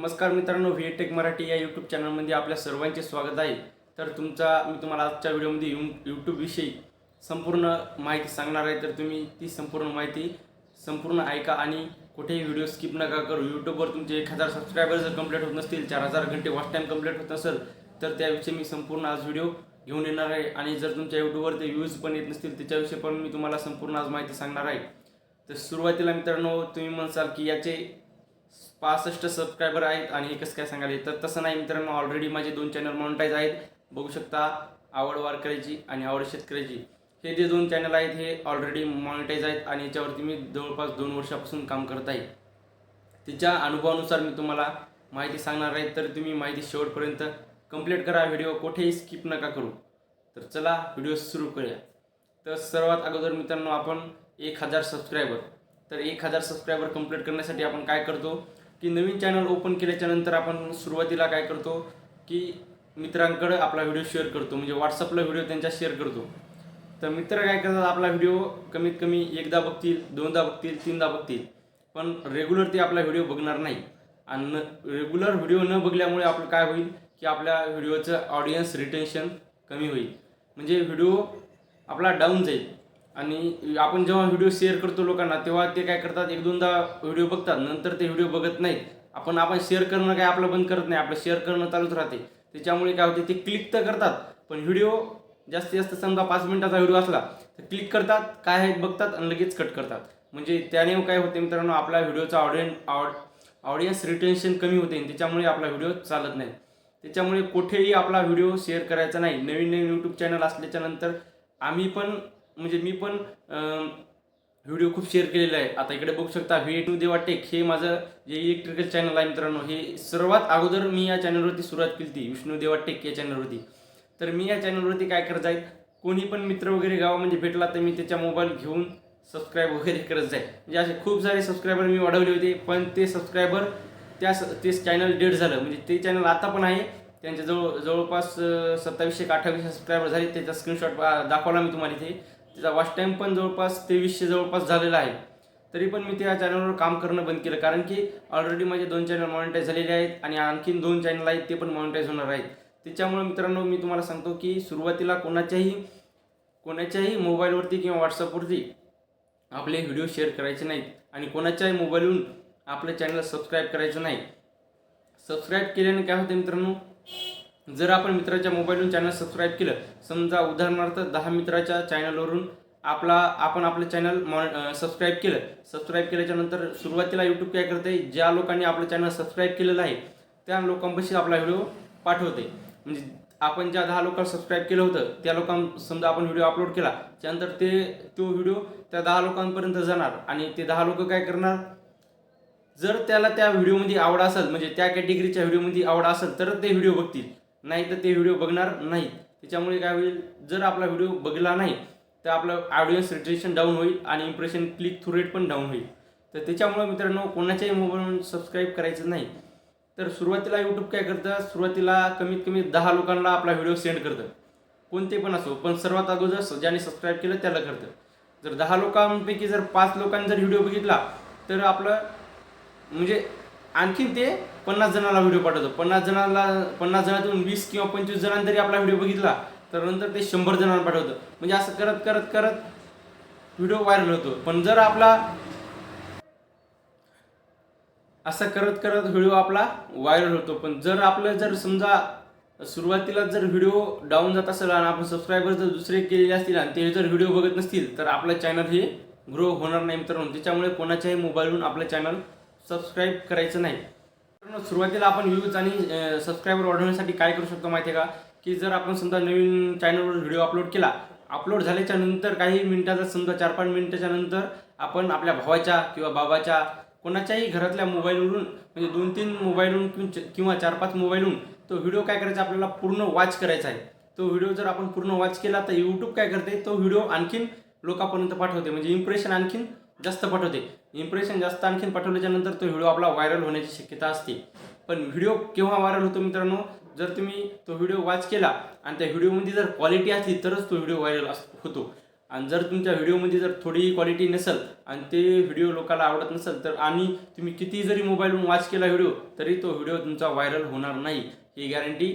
नमस्कार मित्रांनो V take Marathi या यूट्यूब चॅनलमध्ये आपल्या सर्वांचे स्वागत आहे. तर तुमचा मी तुम्हाला आजच्या व्हिडिओमध्ये यू यूट्यूबविषयी संपूर्ण माहिती सांगणार आहे. तर तुम्ही ती संपूर्ण माहिती संपूर्ण ऐका आणि कुठेही व्हिडिओ स्किप नका करू. यूट्यूबवर तुमचे एक हजार सबस्क्रायबर जर कंप्लीट होत नसतील चार हजार घंटे वॉच टाईम कंप्लीट होत नसेल तर त्याविषयी मी संपूर्ण आज व्हिडिओ घेऊन येणार आहे. आणि जर तुमच्या यूट्यूबवर ते व्ह्यूज पण येत नसतील त्याच्याविषयी पण मी तुम्हाला संपूर्ण आज माहिती सांगणार आहे. तर सुरुवातीला मित्रांनो तुम्ही म्हणसाल की याचे पासष्ट सबस्क्रायबर आहेत आणि एकच काय सांगायला तर तसं नाही मित्रांनो ऑलरेडी माझे दोन चॅनल मॉनिटाईज आहेत. बघू शकता आवड वारकऱ्याची आणि आवड शेतकऱ्याची. हे जे दोन चॅनल आहेत हे ऑलरेडी मॉनिटाईज आहेत आणि याच्यावरती मी जवळपास दोन वर्षापासून काम करत आहे. तिच्या अनुभवानुसार मी तुम्हाला माहिती सांगणार आहे तर तुम्ही माहिती शेवटपर्यंत कंप्लीट करा. व्हिडिओ कुठेही स्किप नका करू. तर चला व्हिडिओ सुरू करूया. तर सर्वात अगोदर मित्रांनो आपण एक हजार सबस्क्रायबर तर एक हजार सबस्क्रायबर कंप्लीट करण्यासाठी आपण काय करतो? की नवीन चॅनल ओपन केल्याच्यानंतर आपण सुरुवातीला काय करतो? की मित्रांकडे आपला व्हिडिओ शेअर करतो. म्हणजे व्हॉट्सअपला व्हिडिओ त्यांच्या शेअर करतो. तर मित्र काय करतात? आपला व्हिडिओ कमीत कमी एकदा बघतील दोनदा बघतील तीनदा बघतील. पण रेग्युलर ते आपला व्हिडिओ बघणार नाही. आणि न रेग्युलर व्हिडिओ न बघल्यामुळे आपलं काय होईल? की आपल्या व्हिडिओचं ऑडियन्स रिटेन्शन कमी होईल. म्हणजे व्हिडिओ आपला डाऊन जाईल. आणि आपण जेव्हा व्हिडिओ शेअर करतो लोकांना तेव्हा ते काय करतात एक दोनदा व्हिडिओ बघतात नंतर ते व्हिडिओ बघत नाहीत. आपण आपण शेअर करणं काय आपलं बंद करत नाही आपलं शेअर करणं चालूच राहते. त्याच्यामुळे काय होते ते क्लिक तर करतात पण व्हिडिओ जास्तीत जास्त समजा पाच मिनिटाचा व्हिडिओ असला तर क्लिक करतात काय आहे बघतात आणि लगेच कट करतात. म्हणजे त्याने काय होते मित्रांनो आपला व्हिडिओचा ऑडियन ऑड ऑडियन्स रिटेन्शन कमी होते आणि त्याच्यामुळे आपला व्हिडिओ चालत नाही. त्याच्यामुळे कुठेही आपला व्हिडिओ शेअर करायचा नाही. नवीन नवीन यूट्यूब चॅनल असल्याच्यानंतर आम्ही पण म्हणजे मी पण व्हिडिओ खूप शेअर केलेला आहे. आता इकडे बघू शकता व्ही टू देवा टेक हे माझं जे इलेक्ट्रिकल चॅनल आहे मित्रांनो हे सर्वात अगोदर मी या चॅनलवरती सुरुवात केली होती विष्णू देवा टेक या चॅनलवरती. तर मी या चॅनलवरती काय करत जाईल कोणी पण मित्र वगैरे गावामध्ये भेटला तर मी त्याच्या मोबाईल घेऊन सबस्क्राईब वगैरे करत जाईल. म्हणजे असे खूप सारे सबस्क्रायबर मी वाढवले होते पण ते सबस्क्रायबर त्या ते चॅनल डेड झालं. म्हणजे ते चॅनल आता पण आहे. त्यांच्या जवळ जवळपास सत्तावीसशे का अठ्ठावीसशे सबस्क्रायबर झाले. त्याचा स्क्रीनशॉट दाखवला मी तुम्हाला इथे. त्याचा वॉच टाईम पण जवळपास तेवीसशे जवळपास झालेला आहे. तरी पण मी त्या चॅनलवर काम करणं बंद केलं. कारण की ऑलरेडी माझे दोन चॅनल मॉनिटाईज झालेले आहेत आणि आणखीन दोन चॅनल आहेत ते पण मॉनिटाईज होणार आहेत. त्याच्यामुळे मित्रांनो मी तुम्हाला सांगतो की सुरुवातीला कोणाच्याही कोणाच्याही मोबाईलवरती किंवा व्हॉट्सअपवरती आपले व्हिडिओ शेअर करायचे नाहीत आणि कोणाच्याही मोबाईलहून आपलं चॅनल सबस्क्राईब करायचं नाही. सबस्क्राईब केल्याने काय होते मित्रांनो जर आपण मित्राच्या मोबाईलवरून चॅनल सबस्क्राईब केलं समजा उदाहरणार्थ दहा मित्राच्या चॅनलवरून आपला आपण आपलं चॅनल मॉन सबस्क्राईब केलं सबस्क्राईब केल्याच्यानंतर सुरुवातीला यूट्यूब काय करते ज्या लोकांनी आपलं चॅनल सबस्क्राईब केलेलं आहे त्या लोकांपाशी आपला व्हिडिओ पाठवते म्हणजे आपण ज्या दहा लोकांना सबस्क्राईब केलं होतं त्या लोकां समजा आपण व्हिडिओ अपलोड केला त्यानंतर ते तो व्हिडिओ त्या दहा लोकांपर्यंत जाणार आणि ते दहा लोक काय करणार? जर त्याला त्या व्हिडिओमध्ये आवड असेल म्हणजे त्या कॅटेगरीच्या व्हिडिओमध्ये आवड असेल तर ते व्हिडिओ बघतील. नाही तर ते व्हिडिओ बघणार नाही. त्याच्यामुळे काय होईल जर आपला व्हिडिओ बघला नाही तर आपलं ऑडियन्स रिट्रेशन डाऊन होईल आणि इम्प्रेशन क्लिक थ्रू रेट पण डाऊन होईल. तर त्याच्यामुळे मित्रांनो कोणाच्याही मोबाईलवरून सबस्क्राईब करायचं नाही. तर सुरुवातीला यूट्यूब काय करतं? सुरुवातीला कमीत कमी दहा लोकांना आपला व्हिडिओ सेंड करतं. कोणते पण असो पण सर्वात अगोदर ज्याने सबस्क्राईब केलं त्याला करतं. जर दहा लोकांपैकी जर पाच लोकांनी जर व्हिडिओ बघितला तर आपलं म्हणजे आणखीन ते पन्नास जणांना व्हिडिओ पाठवतो. पन्नास जणांना पन्नास जणातून वीस किंवा पंचवीस जणांनी तरी आपला व्हिडिओ बघितला तर नंतर ते शंभर जणांना पाठवतं. म्हणजे असं करत करत करत व्हिडिओ व्हायरल होतो. पण जर आपला असं करत करत व्हिडिओ आपला व्हायरल होतो. पण जर आपलं जर समजा सुरुवातीला जर व्हिडिओ डाऊन जात असेल आणि आपण सबस्क्रायबर जर दुसरे केलेले असतील आणि ते जर व्हिडिओ बघत नसतील तर आपलं चॅनल हे ग्रो होणार नाही मित्रांनो. त्याच्यामुळे कोणाच्याही मोबाईलवरून आपलं चॅनल सबस्क्राईब करायचं नाही. सुरुवातीला आपण व्ह्यूज आणि सबस्क्रायबर वाढवण्यासाठी काय करू शकतो माहिती आहे का? की जर आपण समजा नवीन चॅनलवर व्हिडिओ अपलोड केला अपलोड झाल्याच्यानंतर काही मिनिटाचा समजा चार पाच मिनिटाच्या नंतर आपण आपल्या भावाच्या किंवा बाबाच्या कोणाच्याही घरातल्या मोबाईलवरून म्हणजे दोन तीन मोबाईलवरून किंवा- किंवा चार पाच मोबाईलवरून तो व्हिडिओ काय करायचा? आपल्याला पूर्ण वॉच करायचा आहे. तो व्हिडिओ जर आपण पूर्ण वॉच केला तर यूट्यूब काय करते? तो व्हिडिओ आणखीन लोकांपर्यंत पाठवते. म्हणजे इम्प्रेशन आणखीन जास्त पाठवते. इम्प्रेशन जास्त आणखीन पाठवल्याच्या नंतर तो व्हिडिओ आपला व्हायरल होण्याची शक्यता असते. पण व्हिडिओ केव्हा व्हायरल होतो मित्रांनो? जर तुम्ही तो व्हिडिओ वॉच केला आणि त्या व्हिडिओमध्ये जर क्वालिटी असली तरच तो व्हिडिओ व्हायरल होतो. आणि जर तुमच्या व्हिडिओमध्ये जर थोडी क्वालिटी नसेल आणि ते व्हिडिओ लोकांना आवडत नसेल तर आणि तुम्ही किती जरी मोबाईलवरून वॉच केला व्हिडिओ तरी तो व्हिडिओ तुमचा व्हायरल होणार नाही. ही गॅरंटी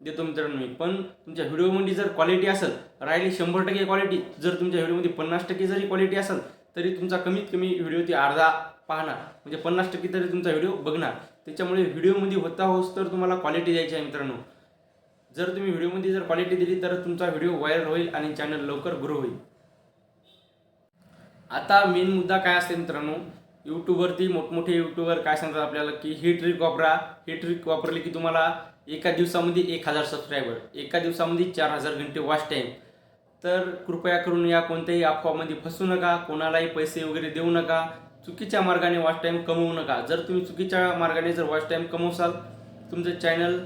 देतो मित्रांनो मी. पण तुमच्या व्हिडिओमध्ये जर क्वालिटी असेल राहिली शंभर टक्के क्वालिटी जर तुमच्या व्हिडिओमध्ये पन्नास टक्के जरी क्वालिटी असेल तरी तुमचा कमीत कमी व्हिडिओ ती अर्धा पाहणार. म्हणजे पन्नास टक्के तरी तुमचा व्हिडिओ बघणार. त्याच्यामुळे व्हिडिओमध्ये होता होस तर तुम्हाला क्वालिटी द्यायची आहे मित्रांनो. जर तुम्ही व्हिडिओमध्ये जर क्वालिटी दिली तर तुमचा व्हिडिओ व्हायरल होईल आणि चॅनल लवकर ग्रो होईल. आता मेन मुद्दा काय असते मित्रांनो? यूट्यूबवरती मोठमोठे यूट्यूबर काय सांगतात आपल्याला की ही ट्रिक वापरा. ही ट्रिक वापरली की तुम्हाला एका दिवसामध्ये एक हजार सबस्क्रायबर एका दिवसामध्ये चार हजार घंटे वॉच टाईम तर कृपया करून या कोणत्याही अफवामध्ये फसू नका कोणालाही पैसे वगैरे देऊ नका चुकीच्या मार्गाने वॉच टाईम कमवू नका. जर तुम्ही चुकीच्या मार्गाने जर वॉच टाईम कमवसाल तुमचं चॅनल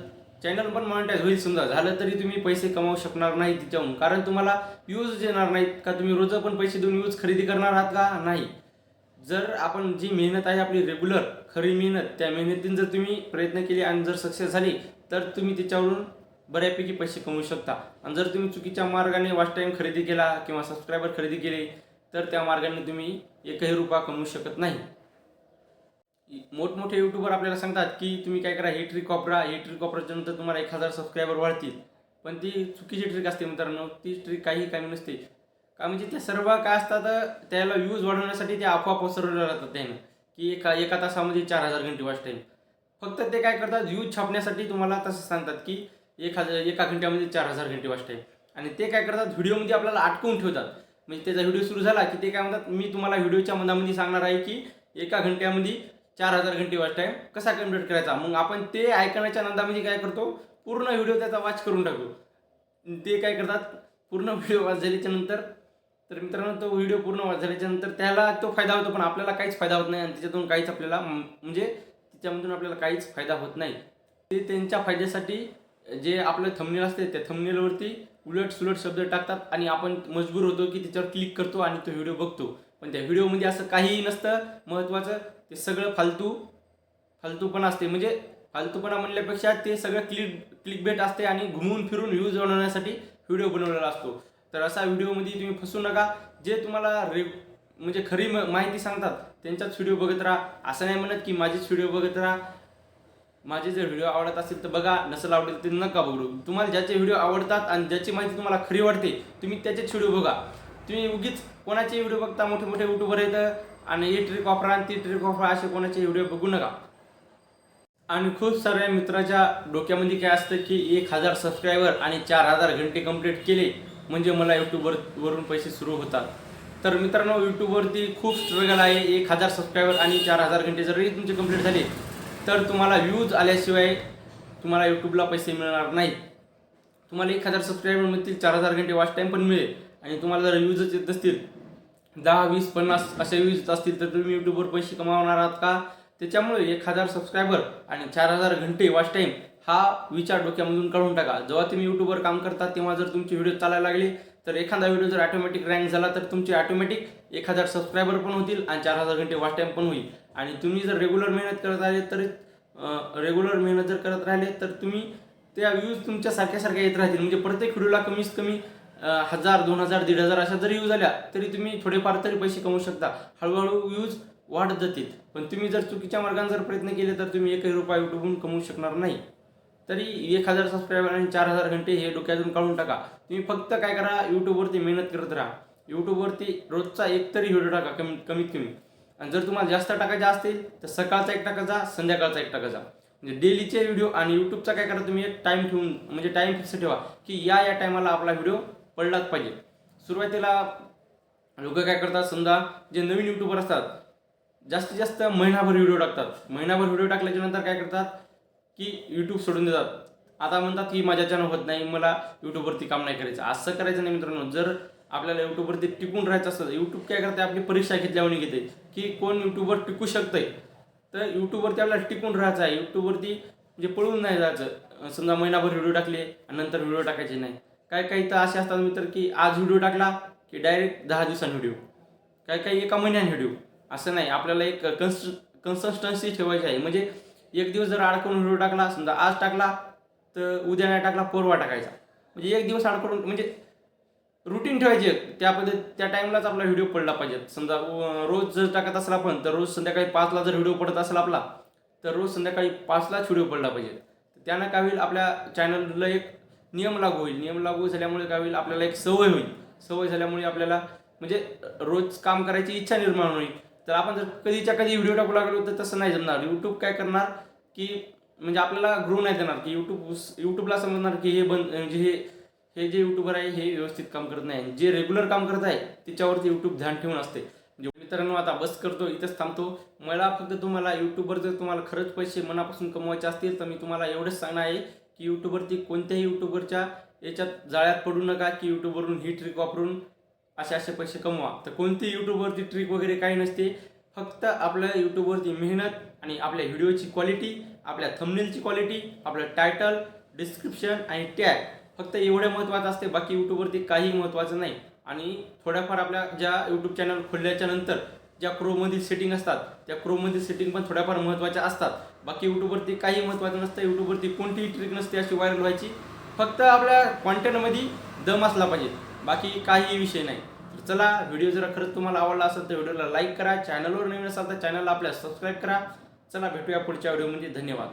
चॅनल पण मॉनिटाईज होईल समजा. झालं तरी तुम्ही पैसे कमावू शकणार नाही तिच्याहून. कारण तुम्हाला यूज येणार नाहीत का? तुम्ही रोज पण पैसे देऊन यूज खरेदी करणार आहात का? नाही. जर आपण जी मेहनत आहे आपली रेग्युलर खरी मेहनत त्या मेहनतीने जर तुम्ही प्रयत्न केले आणि जर सक्सेस झाली तर तुम्ही त्याच्यावरून बऱ्यापैकी पैसे कमवू शकता. आणि जर तुम्ही चुकीच्या मार्गाने वॉच टाईम खरेदी केला किंवा सबस्क्रायबर खरेदी केले तर त्या मार्गाने तुम्ही एकही रुपया कमवू शकत नाही. मोठमोठे यूट्यूबर आपल्याला सांगतात की तुम्ही काय करा ही ट्रिक वापरा ही ट्रिक वापरायच्या नंतर तुम्हाला एक हजार सबस्क्रायबर वाढतील. पण ती चुकीची ट्रिक असते मित्रांनो. ती ट्रिक काही कामी नसते. का म्हणजे त्या सर्व काय असतात त्याला यूज वाढवण्यासाठी ते अफवा पसरवल्या जातात त्यानं. की एका एका तासामध्ये चार हजार घंटे वॉच टाईम फक्त ते काय करतात यूज छापण्यासाठी तुम्हाला तसं सांगतात की एक हजार एका घंट्यामध्ये चार हजार घंटे वॉच टाईम आणि ते काय करतात व्हिडिओमध्ये आपल्याला अटकवून ठेवतात. म्हणजे त्याचा व्हिडिओ सुरू झाला की ते काय म्हणतात मी तुम्हाला व्हिडिओच्या मधामध्ये सांगणार आहे की एका घंट्यामध्ये चार हजार घंटे वाच टाईम कसा कंप्लीट करायचा? मग आपण ते ऐकण्याच्या नंदामध्ये काय करतो पूर्ण व्हिडिओ त्याचा वाच करून टाकतो. ते काय करतात पूर्ण व्हिडिओ वाच झाल्याच्यानंतर तर मित्रांनो तो व्हिडिओ पूर्ण वाच झाल्याच्यानंतर त्याला तो फायदा होतो पण आपल्याला काहीच फायदा होत नाही आणि त्याच्यातून काहीच आपल्याला म्हणजे त्याच्यामधून आपल्याला काहीच फायदा होत नाही. ते त्यांच्या फायद्यासाठी जे आपलं थंबनेल असते त्या थंबनेलवरती उलट सुलट शब्द टाकतात आणि आपण मजबूर होतो की त्याच्यावर क्लिक करतो आणि तो व्हिडिओ बघतो. पण त्या व्हिडिओमध्ये असं काहीही नसतं. महत्त्वाचं ते सगळं फालतू फालतूपणा असते. म्हणजे फालतूपणा म्हणल्यापेक्षा ते सगळं क्लिक क्लिक बेट असते आणि घुमून फिरून व्ह्यूज बनवण्यासाठी व्हिडिओ बनवलेला असतो. तर असा व्हिडिओमध्ये तुम्ही फसू नका. जे तुम्हाला रे म्हणजे खरी म- माहिती सांगतात त्यांच्याच व्हिडिओ बघत राहा. असं नाही म्हणत की माझेच व्हिडिओ बघत राहा. माझे जर व्हिडिओ आवडत असेल तर बघा नसेल आवडेल ते नका बघू. तुम्हाला ज्याचे व्हिडिओ आवडतात आणि ज्याची माहिती तुम्हाला खरी वाटते तुम्ही त्याचेच व्हिडिओ बघा. तुम्ही उगीच कोणाचे व्हिडिओ बघता मोठे मोठे युट्यूबर आहेत आणि ही ट्रिक वापरा आणि ती ट्रिक वापरा असे कोणाचे व्हिडिओ बघू नका. आणि खूप साऱ्या मित्राच्या डोक्यामध्ये काय असतं की एक हजार सबस्क्रायबर आणि चार हजार घंटे कंप्लीट केले म्हणजे मला यूट्यूबवर वरून पैसे सुरू होतात. तर मित्रांनो यूट्यूबवरती खूप स्ट्रगल आहे. एक हजार सबस्क्रायबर आणि चार हजार घंटे जरी तुमचे कंप्लीट झाले तर तुम्हाला व्ह्यूज आल्याशिवाय तुम्हाला यूट्यूबला पैसे मिळणार नाहीत तुम्हाला एक हजार सबस्क्रायबर मिळतील चार हजार घंटे वॉच टाईम पण मिळेल. आणि तुम्हाला जर व्ह्यूजच येत असतील दहा वीस पन्नास असे व्ह्यूज असतील तर तुम्ही यूट्यूबवर पैसे कमावणार आहात का? त्याच्यामुळे एक हजार सबस्क्रायबर आणि चार हजार घंटे वॉच टाईम हा विचार डोक्यामधून काढून टाका. जेव्हा तुम्ही यूट्यूबवर काम करता तेव्हा जर तुमचे व्हिडिओ चालायला लागले तर एखादा व्हिडिओ जर ऑटोमॅटिक रँक झाला तर तुमचे ऑटोमॅटिक एक हजार सबस्क्रायबर पण होतील आणि चार हजार घंटे वॉच टाईम पण होईल. आणि तुम्ही जर रेग्युलर मेहनत करत राहिले तर रेग्युलर मेहनत जर करत राहिले तर तुम्ही त्या व्ह्यूज तुमच्या सारख्या सारख्या येत राहतील. म्हणजे प्रत्येक व्हिडिओला कमीत कमी हजार दोन हजार दीड हजार अशा जरी व्ह्यूज आल्या तरी तुम्ही थोडेफार तरी पैसे कमवू शकता. हळूहळू व्ह्यूज वाढत जातील. पण तुम्ही जर चुकीच्या मार्गाने जर प्रयत्न केले तर तुम्ही एकही रुपया युट्यूबहून कमवू शकणार नाही. तरी एक हजार सबस्क्रायबर आणि चार हजार घंटे हे डोक्यातून काढून टाका. तुम्ही फक्त काय करा यूट्यूबवरती मेहनत करत राहा. यूट्यूबवरती रोजचा एक तरी व्हिडिओ टाका कमी कमीत कमी. आणि जर तुम्हाला जास्त टाकायचे असतील तर सकाळचा एक टाकायचा संध्याकाळचा एक टाकायचा म्हणजे डेलीचे व्हिडिओ आणि यूट्यूबचा काय करा तुम्ही एक टाईम ठेवून म्हणजे टाईम फिक्स ठेवा की या या टायमाला आपला व्हिडिओ पडलाच पाहिजे. सुरुवातीला लोक काय करतात समजा जे नवीन यूट्यूबर असतात जास्तीत जास्त महिनाभर व्हिडिओ टाकतात. महिनाभर व्हिडिओ टाकल्याच्या नंतर काय करतात की यूट्यूब सोडून देतात. आता म्हणतात की माझ्याच्यानं होत नाही मला यूट्यूबवरती काम नाही करायचं. असं करायचं नाही मित्रांनो. जर आपल्याला यूट्यूबवरती टिकून राहायचं असतं. यूट्यूब काय करते आपली परीक्षा घेतल्यावर घेते की कोण यूट्यूबवर टिकू शकतंय. तर यूट्यूबवरती आपल्याला टिकून राहायचं आहे. यूट्यूबवरती म्हणजे पळून नाही जायचं. समजा महिनाभर व्हिडिओ टाकले आणि नंतर व्हिडिओ टाकायचे नाही. काय काही तर असे असतात मित्र की आज व्हिडिओ टाकला की डायरेक्ट दहा दिवसांनी व्हिडिओ. काय काही एका महिन्याने व्हिडिओ. असं नाही. आपल्याला एक कन्स कन्सिस्टन्सी ठेवायची आहे. म्हणजे एक दिवस जर अडकून व्हिडिओ टाकला समजा आज टाकला तर उद्या नाही टाकला परवा टाकायचा. म्हणजे एक दिवस अडकून म्हणजे रुटीन ठेवायचे त्या पद्धत त्या टाइमलाच आपला व्हिडिओ पडला पाहिजे. समजा रोज जर टाकत असेल आपण तर रोज संध्याकाळी पाचला जर व्हिडिओ पडत असेल आपला तर रोज संध्याकाळी पाचलाच व्हिडिओ पडला पाहिजे. त्यानं काय होईल आपल्या चॅनलला एक नियम लागू होईल. नियम लागू झाल्यामुळे काय होईल आपल्याला एक सवय होईल. सवय झाल्यामुळे आपल्याला म्हणजे रोज काम करायची इच्छा निर्माण होईल. तर आपण जर कधीच्या कधी व्हिडिओ टाकू लागलो तर तसं नाही जमणार. यूट्यूब काय करणार की म्हणजे आपल्याला ग्रो नाही देणार की यूट्यूब यूट्यूबला समजणार की हे बंद म्हणजे हे हे जे युट्यूबर आहे हे व्यवस्थित काम करत नाही. जे रेग्युलर काम करत आहे त्याच्यावरती यूट्यूब ध्यान ठेवून असते. म्हणजे मित्रांनो आता बस करतो इथंच थांबतो. मला फक्त तुम्हाला यूट्यूबवर जर तुम्हाला खरंच पैसे मनापासून कमवायचे असतील तर मी तुम्हाला एवढंच सांगणार आहे की यूट्यूबवरती कोणत्याही यूट्यूबरच्या याच्यात जाळ्यात पडू नका की यूट्यूबवरून ही ट्रिक वापरून असे असे पैसे कमवा. तर कोणती यूट्यूबवरती ट्रिक वगैरे काही नसते. फक्त आपल्या यूट्यूबवरती मेहनत आणि आपल्या व्हिडिओची क्वालिटी आपल्या थंबनेलची क्वालिटी आपलं टायटल डिस्क्रिप्शन आणि टॅग फक्त एवढे महत्त्वाचं असते बाकी यूट्यूबवरती काही महत्त्वाचं नाही. आणि थोड्याफार आपल्या ज्या यूट्यूब चॅनल खोलल्याच्या नंतर ज्या क्रोमधील सेटिंग असतात त्या क्रोमधील सेटिंग पण थोड्याफार महत्त्वाच्या असतात. बाकी यूट्यूबवरती काही महत्त्वाचं नसतं यूट्यूबवरती कोणतीही ट्रिक नसते अशी व्हायरल व्हायची. फक्त आपल्या कॉन्टेंटमध्ये दम असला पाहिजे बाकी काही विषय नाही. तर चला व्हिडिओ जर खरंच तुम्हाला आवडला असेल तर व्हिडिओला लाईक करा. चॅनलवर नवीन असाल तर चॅनलला आपल्या सबस्क्राईब करा. चला भेटूया पुढच्या व्हिडिओमध्ये धन्यवाद.